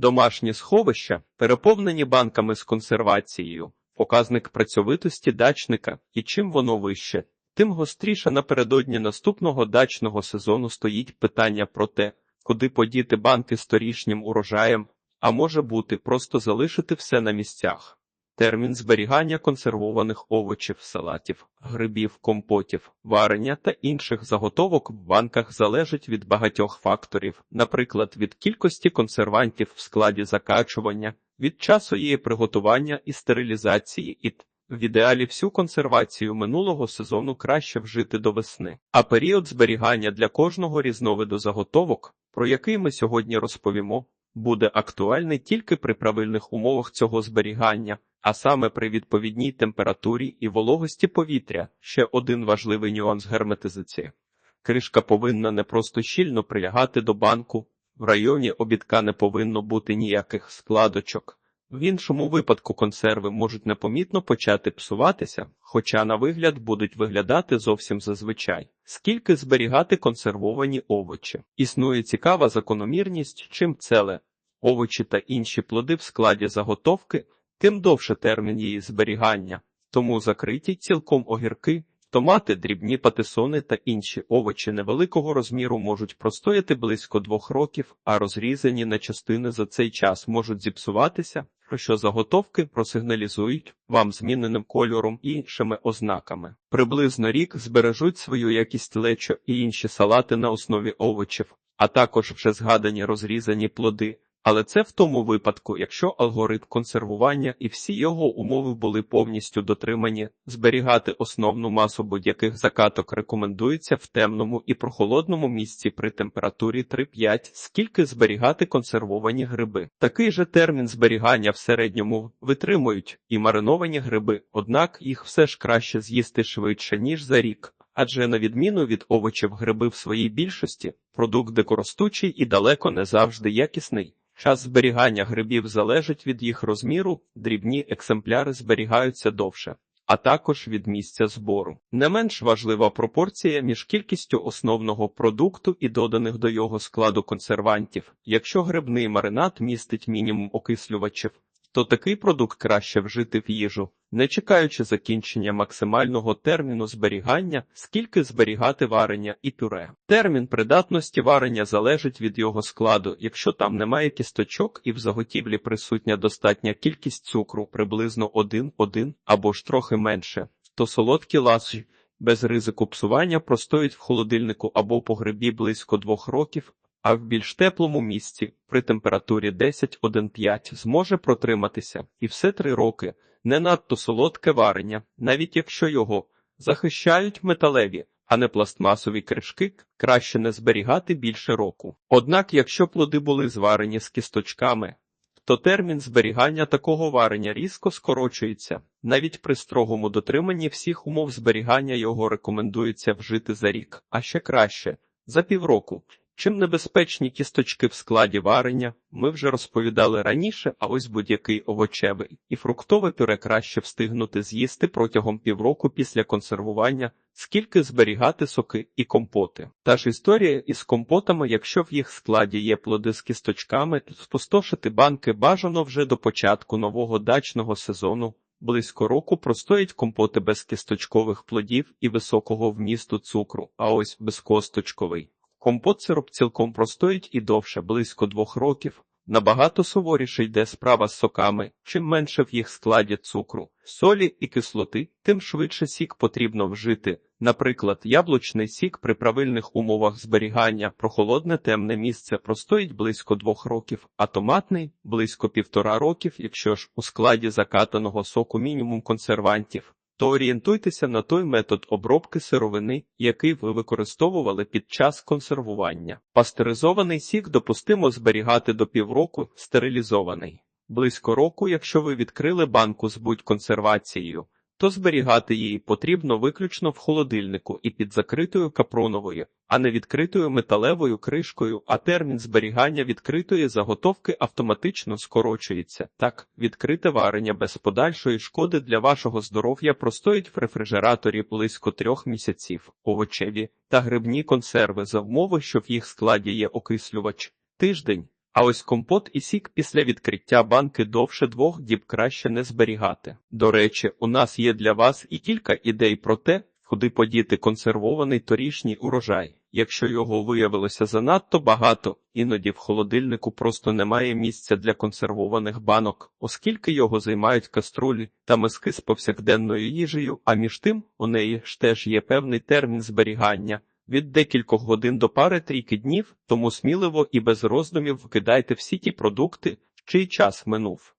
Домашні сховища, переповнені банками з консервацією, показник працьовитості дачника, і чим воно вище, тим гостріше напередодні наступного дачного сезону стоїть питання про те, куди подіти банки з торішнім урожаєм, а може бути просто залишити все на місцях. Термін зберігання консервованих овочів, салатів, грибів, компотів, варення та інших заготовок в банках залежить від багатьох факторів, наприклад, від кількості консервантів в складі закачування, від часу її приготування і стерилізації і в ідеалі всю консервацію минулого сезону краще вжити до весни. А період зберігання для кожного різновиду заготовок, про який ми сьогодні розповімо, буде актуальний тільки при правильних умовах цього зберігання, а саме при відповідній температурі і вологості повітря. Ще один важливий нюанс герметизації. Кришка повинна не просто щільно прилягати до банку, в районі обідка не повинно бути ніяких складочок. В іншому випадку консерви можуть непомітно почати псуватися, хоча на вигляд будуть виглядати зовсім зазвичай. Скільки зберігати консервовані овочі? Існує цікава закономірність, чим целе овочі та інші плоди в складі заготовки, тим довше термін її зберігання. Тому закриті цілком огірки, томати, дрібні патисони та інші овочі невеликого розміру можуть простояти близько двох років, а розрізані на частини за цей час можуть зіпсуватися, про що заготовки просигналізують вам зміненим кольором і іншими ознаками. Приблизно рік збережуть свою якість лечо і інші салати на основі овочів, а також вже згадані розрізані плоди. Але це в тому випадку, якщо алгоритм консервування і всі його умови були повністю дотримані, зберігати основну масу будь-яких закаток рекомендується в темному і прохолодному місці при температурі 3-5, скільки зберігати консервовані гриби. Такий же термін зберігання в середньому витримують і мариновані гриби, однак їх все ж краще з'їсти швидше, ніж за рік. Адже на відміну від овочів гриби в своїй більшості, продукт дикоростучий і далеко не завжди якісний. Час зберігання грибів залежить від їх розміру, дрібні екземпляри зберігаються довше, а також від місця збору. Не менш важлива пропорція між кількістю основного продукту і доданих до його складу консервантів. Якщо грибний маринад містить мінімум окислювачів, то такий продукт краще вжити в їжу, не чекаючи закінчення максимального терміну зберігання, скільки зберігати варення і пюре. Термін придатності варення залежить від його складу. Якщо там немає кісточок і в заготівлі присутня достатня кількість цукру, приблизно 1-1 або ж трохи менше, то солодкі ласі без ризику псування простоють в холодильнику або погребі близько двох років, а в більш теплому місці при температурі 10-1,5 зможе протриматися і все три роки. Не надто солодке варення, навіть якщо його захищають металеві, а не пластмасові кришки, краще не зберігати більше року. Однак, якщо плоди були зварені з кісточками, то термін зберігання такого варення різко скорочується. Навіть при строгому дотриманні всіх умов зберігання його рекомендується вжити за рік, а ще краще за півроку. Чим небезпечні кісточки в складі варення, ми вже розповідали раніше, а ось будь-який овочевий і фруктове пюре краще встигнути з'їсти протягом півроку після консервування, скільки зберігати соки і компоти. Та ж історія із компотами, якщо в їх складі є плоди з кісточками, то спустошити банки бажано вже до початку нового дачного сезону. Близько року простоять компоти без кісточкових плодів і високого вмісту цукру, а ось безкосточковий. Компот сироп цілком простоїть і довше, близько двох років. Набагато суворіше йде справа з соками, чим менше в їх складі цукру, солі і кислоти, тим швидше сік потрібно вжити. Наприклад, яблучний сік при правильних умовах зберігання прохолодне темне місце простоїть близько двох років, а томатний близько півтора років, якщо ж у складі закатаного соку мінімум консервантів то орієнтуйтеся на той метод обробки сировини, який ви використовували під час консервування. Пастеризований сік допустимо зберігати до півроку, стерилізований. Близько року, якщо ви відкрили банку з будь-консервацією, то зберігати її потрібно виключно в холодильнику і під закритою капроновою, а не відкритою металевою кришкою, а термін зберігання відкритої заготовки автоматично скорочується. Так, відкрите варення без подальшої шкоди для вашого здоров'я простоїть в рефрижераторі близько трьох місяців, овочеві та грибні консерви за умови, що в їх складі є окислювач. Тиждень А ось компот і сік після відкриття банки довше двох діб краще не зберігати. До речі, у нас є для вас і кілька ідей про те, куди подіти консервований торішній урожай. Якщо його виявилося занадто багато, іноді в холодильнику просто немає місця для консервованих банок, оскільки його займають каструлі та миски з повсякденною їжею, а між тим у неї ж теж є певний термін зберігання. Від декількох годин до пари трійки днів, тому сміливо і без роздумів вкидайте всі ті продукти, чий час минув.